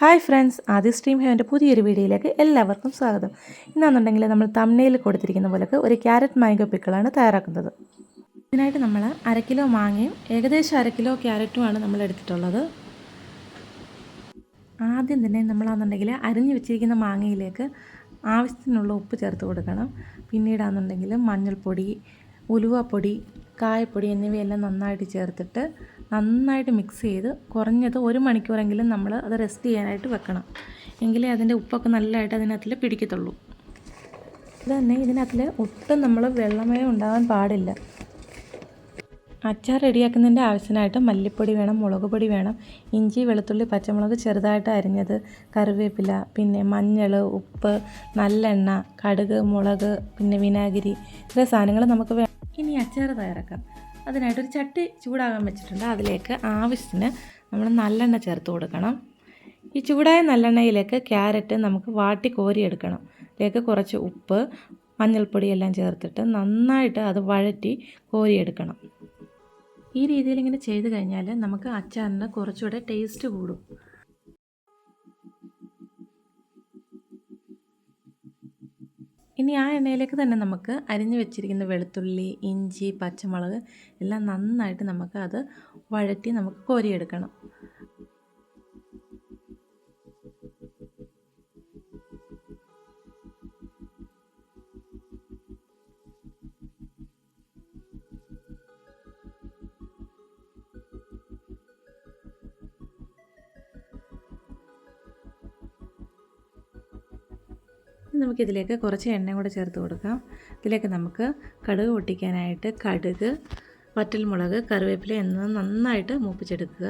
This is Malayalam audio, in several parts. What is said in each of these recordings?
ഹായ് ഫ്രണ്ട്സ് ആദ്യ സ്ട്രീം ഹെവന്റെ പുതിയൊരു വീഡിയോയിലേക്ക് എല്ലാവർക്കും സ്വാഗതം. ഇന്നാണെന്നുണ്ടെങ്കിൽ നമ്മൾ തമ്മനയിൽ കൊടുത്തിരിക്കുന്ന പോലെ ഒരു ക്യാരറ്റ് മാംഗോ പിക്കിളാണ് തയ്യാറാക്കുന്നത്. ഇതിനായിട്ട് നമ്മൾ അര കിലോ മാങ്ങയും ഏകദേശം അര കിലോ ക്യാരറ്റുമാണ് നമ്മൾ എടുത്തിട്ടുള്ളത്. ആദ്യം തന്നെ നമ്മളാണെന്നുണ്ടെങ്കിൽ അരിഞ്ഞു വെച്ചിരിക്കുന്ന മാങ്ങയിലേക്ക് ആവശ്യത്തിനുള്ള ഉപ്പ് ചേർത്ത് കൊടുക്കണം. പിന്നീടാണെന്നുണ്ടെങ്കിൽ മഞ്ഞൾപ്പൊടി ഉലുവപ്പൊടി കായപ്പൊടി എന്നിവയെല്ലാം നന്നായിട്ട് ചേർത്തിട്ട് നന്നായിട്ട് മിക്സ് ചെയ്ത് കുറഞ്ഞത് ഒരു മണിക്കൂറെങ്കിലും നമ്മൾ അത് റെസ്റ്റ് ചെയ്യാനായിട്ട് വെക്കണം. എങ്കിലേ അതിന്റെ ഉപ്പൊക്കെ നല്ലതായിട്ട് അതിനകത്തിൽ പിടിക്കത്തുള്ളൂ. ഇത് തന്നെ ഇതിനകത്തിൽ ഒട്ടും നമ്മൾ വെള്ളമയം ഉണ്ടാകാൻ പാടില്ല. അച്ചാർ റെഡിയാക്കുന്നതിന്റെ ആവശ്യത്തിനായിട്ട് മല്ലിപ്പൊടി വേണം മുളക് പൊടി വേണം ഇഞ്ചി വെളുത്തുള്ളി പച്ചമുളക് ചെറുതായിട്ട് അരിഞ്ഞത് കറിവേപ്പില പിന്നെ മഞ്ഞൾ ഉപ്പ് നല്ലെണ്ണ കടുക് മുളക് പിന്നെ വിനാഗിരി ഇത്ര സാധനങ്ങൾ നമുക്ക് വേ ഇനി അച്ചാർ തയ്യാറാക്കാം. അതിനായിട്ടൊരു ചട്ടി ചൂടാകാൻ വെച്ചിട്ടുണ്ട്. അതിലേക്ക് ആവശ്യത്തിന് നമ്മൾ നല്ലെണ്ണ ചേർത്ത് കൊടുക്കണം. ഈ ചൂടായ നല്ലെണ്ണയിലേക്ക് ക്യാരറ്റ് നമുക്ക് വാട്ടി കോരിയെടുക്കണം അതിലേക്ക് കുറച്ച് ഉപ്പ് മഞ്ഞൾപ്പൊടി എല്ലാം ചേർത്തിട്ട് നന്നായിട്ട് അത് വഴറ്റി കോരിയെടുക്കണം ഈ രീതിയിൽ ഇങ്ങനെ ചെയ്ത് കഴിഞ്ഞാൽ നമുക്ക് അച്ചാറിന് കുറച്ചുകൂടെ ടേസ്റ്റ് കൂടും. ഇനി ആ എണ്ണയിലേക്ക് തന്നെ നമുക്ക് അരിഞ്ഞു വെച്ചിരിക്കുന്ന വെളുത്തുള്ളി ഇഞ്ചി പച്ചമുളക് എല്ലാം നന്നായിട്ട് നമുക്ക് അത് വഴറ്റി നമുക്ക് കോരിയെടുക്കണം. നമുക്കിതിലേക്ക് കുറച്ച് എണ്ണ കൂടെ ചേർത്ത് കൊടുക്കാം. ഇതിലേക്ക് നമുക്ക് കടുക് പൊട്ടിക്കാനായിട്ട് കടുക് വറ്റൽമുളക് കറിവേപ്പില എന്നിവ നന്നായിട്ട് മൂപ്പിച്ചെടുക്കുക.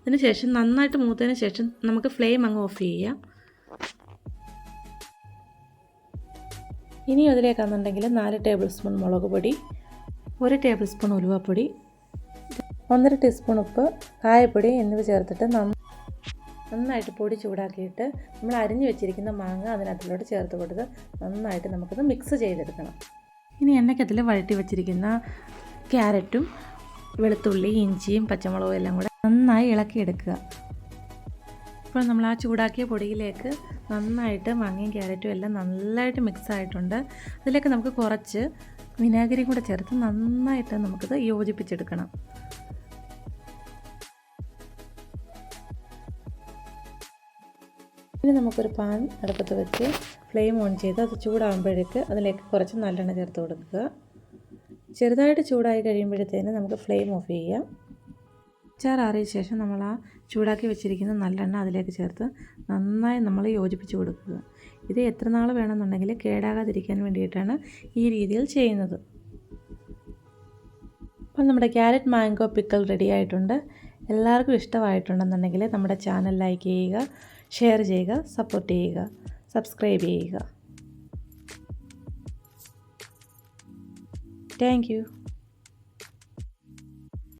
അതിന് ശേഷം നന്നായിട്ട് മൂത്തതിന് ശേഷം നമുക്ക് ഫ്ലെയിം അങ്ങ് ഓഫ് ചെയ്യാം. ഇനി അതിലേക്കാണെന്നുണ്ടെങ്കിൽ നാല് ടേബിൾ സ്പൂൺ മുളക് പൊടി ഒരു ടേബിൾ സ്പൂൺ ഉലുവപ്പൊടി ഒന്നര ടീസ്പൂൺ ഉപ്പ് കായപ്പൊടി എന്നിവ ചേർത്തിട്ട് നന്നായിട്ട് പൊടി ചൂടാക്കിയിട്ട് നമ്മൾ അരിഞ്ഞു വെച്ചിരിക്കുന്ന മാങ്ങ അതിനകത്തിലോട്ട് ചേർത്ത് കൊടുത്ത് നന്നായിട്ട് നമുക്കത് മിക്സ് ചെയ്തെടുക്കണം. ഇനി എണ്ണയ്ക്കത്തിൽ വഴറ്റി വെച്ചിരിക്കുന്ന ക്യാരറ്റും വെളുത്തുള്ളി ഇഞ്ചിയും പച്ചമുളകും എല്ലാം കൂടെ നന്നായി ഇളക്കിയെടുക്കുക. ഇപ്പോൾ നമ്മൾ ആ ചൂടാക്കിയ പൊടിയിലേക്ക് നന്നായിട്ട് മാങ്ങയും ക്യാരറ്റും എല്ലാം നന്നായിട്ട് മിക്സ് ആയിട്ടുണ്ട്. അതിലേക്ക് നമുക്ക് കുറച്ച് വിനാഗിരി കൂടെ ചേർത്ത് നന്നായിട്ട് നമുക്കത് യോജിപ്പിച്ചെടുക്കണം. ഇനി നമുക്കൊരു പാൻ അടുപ്പത്ത് വെച്ച് ഫ്ലെയിം ഓൺ ചെയ്ത് അത് ചൂടാകുമ്പോഴേക്ക് അതിലേക്ക് കുറച്ച് നല്ലെണ്ണ ചേർത്ത് കൊടുക്കുക. ചെറുതായിട്ട് ചൂടായി കഴിയുമ്പോഴത്തേന് നമുക്ക് ഫ്ലെയിം ഓഫ് ചെയ്യാം. ചാറാറിയ ശേഷം നമ്മൾ ആ ചൂടാക്കി വെച്ചിരിക്കുന്ന നല്ലെണ്ണ അതിലേക്ക് ചേർത്ത് നന്നായി നമ്മൾ യോജിപ്പിച്ച് കൊടുക്കുക. ഇത് എത്ര നാൾ വേണമെന്നുണ്ടെങ്കിൽ കേടാകാതിരിക്കാൻ വേണ്ടിയിട്ടാണ് ഈ രീതിയിൽ ചെയ്യുന്നത്. അപ്പോൾ നമ്മുടെ ക്യാരറ്റ് മാംഗോ പിക്കൽ റെഡി ആയിട്ടുണ്ട്. എല്ലാവർക്കും ഇഷ്ടമായിട്ടുണ്ടെന്നുണ്ടെങ്കിൽ നമ്മുടെ ചാനൽ ലൈക്ക് ചെയ്യുക ഷെയർ ചെയ്യുക സപ്പോർട്ട് ചെയ്യുക സബ്സ്ക്രൈബ് ചെയ്യുക. താങ്ക്